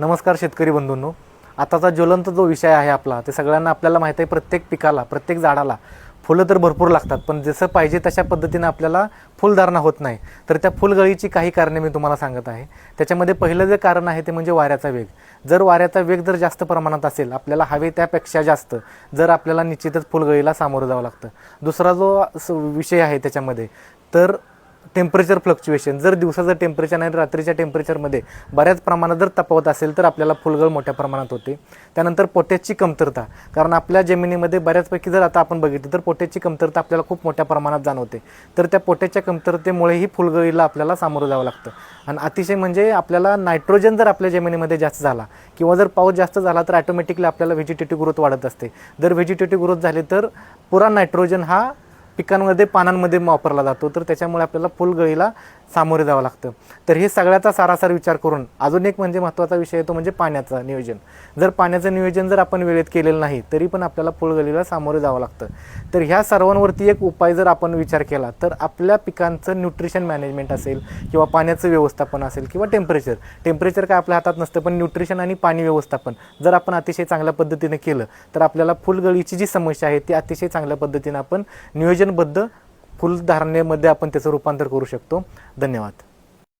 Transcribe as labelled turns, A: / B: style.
A: नमस्कार शेतकरी बंधूंनो. आताचा ज्वलंत जो विषय आहे आपला ते सगळ्यांना आपल्याला माहीत आहे प्रत्येक पिकाला प्रत्येक झाडाला फुलं तर भरपूर लागतात पण जसं पाहिजे तशा पद्धतीनं आपल्याला फुलधारणा होत नाही. तर त्या फुलगळीची काही कारणे मी तुम्हाला सांगत आहे. त्याच्यामध्ये पहिलं जे कारण आहे ते म्हणजे वाऱ्याचा वेग. जर वाऱ्याचा वेग जर जास्त प्रमाणात असेल आपल्याला हवे त्यापेक्षा जास्त जर आपल्याला निश्चितच फुलगळीला सामोरं जावं लागतं. दुसरा जो विषय आहे त्याच्यामध्ये तर टेम्परेचर फ्लक्च्युएशन जर दिवसाचं टेम्परेचर आणि रात्रीच्या टेम्परेचरमध्ये बऱ्याच प्रमाणात जर तपवत असेल तर आपल्याला फुलगळ मोठ्या प्रमाणात होते. त्यानंतर पोटॅशची कमतरता. कारण आपल्या जमिनीमध्ये बऱ्याचपैकी जर आता आपण बघितलं तर पोटॅशची कमतरता आपल्याला खूप मोठ्या प्रमाणात जाणवते. तर त्या पोटॅशच्या कमतरतेमुळेही फुलगळीला आपल्याला सामोरं जावं लागतं. आणि अतिशय म्हणजे आपल्याला नायट्रोजन जर आपल्या जमिनीमध्ये जास्त झाला किंवा जर पाऊस जास्त झाला तर ॲटोमॅटिकली आपल्याला व्हेजिटेटिव्ह ग्रोथ वाढत असते. जर व्हेजिटेटिव्ह ग्रोथ झाली तर पुरा नायट्रोजन हा पिकांमध्ये पानांमध्ये वापरला जातो. तर त्याच्यामुळे आपल्याला फुलगळीला सामोरे जावं लागतं. तर हे सगळ्याचा सारासार विचार करून अजून एक म्हणजे महत्त्वाचा विषय येतो तो म्हणजे पाण्याचा नियोजन. जर पाण्याचं नियोजन जर आपण वेळेत केलेलं नाही तरी पण आपल्याला फुलगळीला सामोरे जावं लागतं. तर ह्या सर्वांवरती एक उपाय जर आपण विचार केला तर आपल्या पिकांचं न्यूट्रिशन मॅनेजमेंट असेल किंवा पाण्याचं व्यवस्थापन असेल किंवा टेम्परेचर. टेम्परेचर काय आपल्या हातात नसतं पण न्यूट्रिशन आणि पाणी व्यवस्थापन. जर आपण अतिशय चांगल्या पद्धतीने केलं तर आपल्याला फुलगळीची जी समस्या आहे ती अतिशय चांगल्या पद्धतीने आपण नियोजन नियोजनबद्ध फुलधारणेमध्ये आपण त्याचं रूपांतर करू शकतो. धन्यवाद.